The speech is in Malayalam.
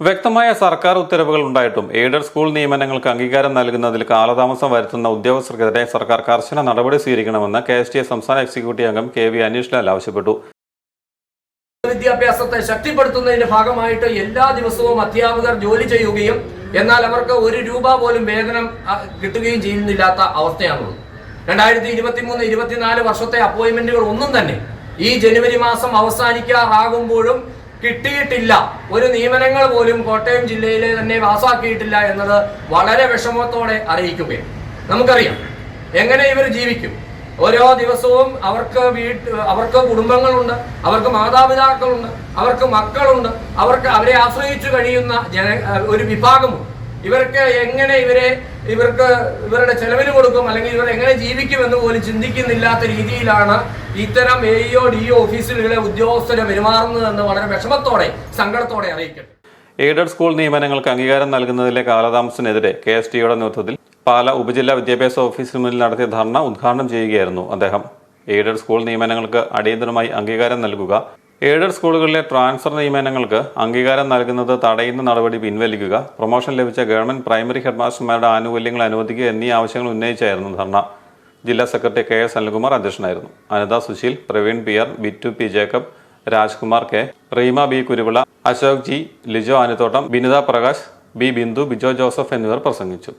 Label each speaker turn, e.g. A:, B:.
A: വ്യക്തമായ സർക്കാർ ഉത്തരവുകൾ ഉണ്ടായിട്ടും എയ്ഡഡ് സ്കൂൾ നിയമനങ്ങൾക്ക് അംഗീകാരം നൽകുന്നതിൽ കാലതാമസം വരുത്തുന്ന ഉദ്യോഗസ്ഥർക്കെതിരെ സർക്കാർ കർശന നടപടി സ്വീകരിക്കണമെന്ന് കെ എസ് ടി എ സംസ്ഥാന എക്സിക്യൂട്ടീവ് അംഗം കെ വി അനീഷ് ലാൽ ആവശ്യപ്പെട്ടു.
B: വിദ്യാഭ്യാസത്തെ ശക്തിപ്പെടുത്തുന്നതിന്റെ ഭാഗമായിട്ട് എല്ലാ ദിവസവും അധ്യാപകർ ജോലി ചെയ്യുകയും എന്നാൽ അവർക്ക് ഒരു രൂപ പോലും വേതനം കിട്ടുകയും ചെയ്യുന്നില്ലാത്ത അവസ്ഥയാണുള്ളത്. രണ്ടായിരത്തി ഇരുപത്തി മൂന്ന് ഇരുപത്തിനാല് വർഷത്തെ അപ്പോയിന്റ്മെന്റുകൾ ഒന്നും തന്നെ ഈ ജനുവരി മാസം അവസാനിക്കാറാകുമ്പോഴും കിട്ടിയിട്ടില്ല. ഒരു നിയമനങ്ങൾ പോലും കോട്ടയം ജില്ലയിലെ തന്നെ പാസാക്കിയിട്ടില്ല എന്നത് വളരെ വിഷമത്തോടെ അറിയിക്കുകയാണ്. നമുക്കറിയാം എങ്ങനെ ഇവർ ജീവിക്കും? ഓരോ ദിവസവും അവർക്ക് വീട്ട് അവർക്ക് കുടുംബങ്ങളുണ്ട് അവർക്ക് മാതാപിതാക്കളുണ്ട് അവർക്ക് മക്കളുണ്ട് അവർക്ക് അവരെ ആശ്രയിച്ചു കഴിയുന്ന ജന ഒരു വിഭാഗമുണ്ട്. ഇവർക്ക് എങ്ങനെ ഇവരെ ഇവർക്ക് ഇവരുടെ ചെലവിന് കൊടുക്കും അല്ലെങ്കിൽ ഇവർ എങ്ങനെ ജീവിക്കുമെന്ന് പോലും ചിന്തിക്കുന്നില്ലാത്ത രീതിയിലാണ് ഇത്തരം എ ഡി ഓഫീസുകളിലെ ഉദ്യോഗസ്ഥരെ പെരുമാറുന്നതെന്ന് വളരെ വിഷമത്തോടെ സങ്കടത്തോടെ അറിയിക്കട്ടെ.
A: എയ്ഡഡ് സ്കൂൾ നിയമനങ്ങൾക്ക് അംഗീകാരം നൽകുന്നതിലെ കാലതാമസത്തിനെതിരെ കെ എസ് ടിയുടെ നേതൃത്വത്തിൽ പാല ഉപജില്ലാ വിദ്യാഭ്യാസ ഓഫീസിന് മുന്നിൽ നടത്തിയ ധർണ ഉദ്ഘാടനം ചെയ്യുകയായിരുന്നു അദ്ദേഹം. എയ്ഡഡ് സ്കൂൾ നിയമനങ്ങൾക്ക് അടിയന്തരമായി അംഗീകാരം നൽകുക എയ്ഡഡ് സ്കൂളുകളിലെ ട്രാൻസ്ഫർ നിയമനങ്ങൾക്ക് അംഗീകാരം നൽകുന്നത് തടയുന്ന നടപടി പിൻവലിക്കുക പ്രൊമോഷൻ ലഭിച്ച ഗവൺമെന്റ് പ്രൈമറി ഹെഡ്മാസ്റ്റർമാരുടെ ആനുകൂല്യങ്ങൾ അനുവദിക്കുക എന്നീ ആവശ്യങ്ങൾ ഉന്നയിച്ചായിരുന്നു ധർണ. ജില്ലാ സെക്രട്ടറി കെ എസ് അനിൽകുമാർ അധ്യക്ഷനായിരുന്നു. Anitha Susheel Praveen P R Bittu P. Jacob Rajkumar K. Reema B. Kuruvila Ashok G Lijo Anithottam Binitha Prakash B. Bindu Bijo Joseph എന്നിവർ പ്രസംഗിച്ചു.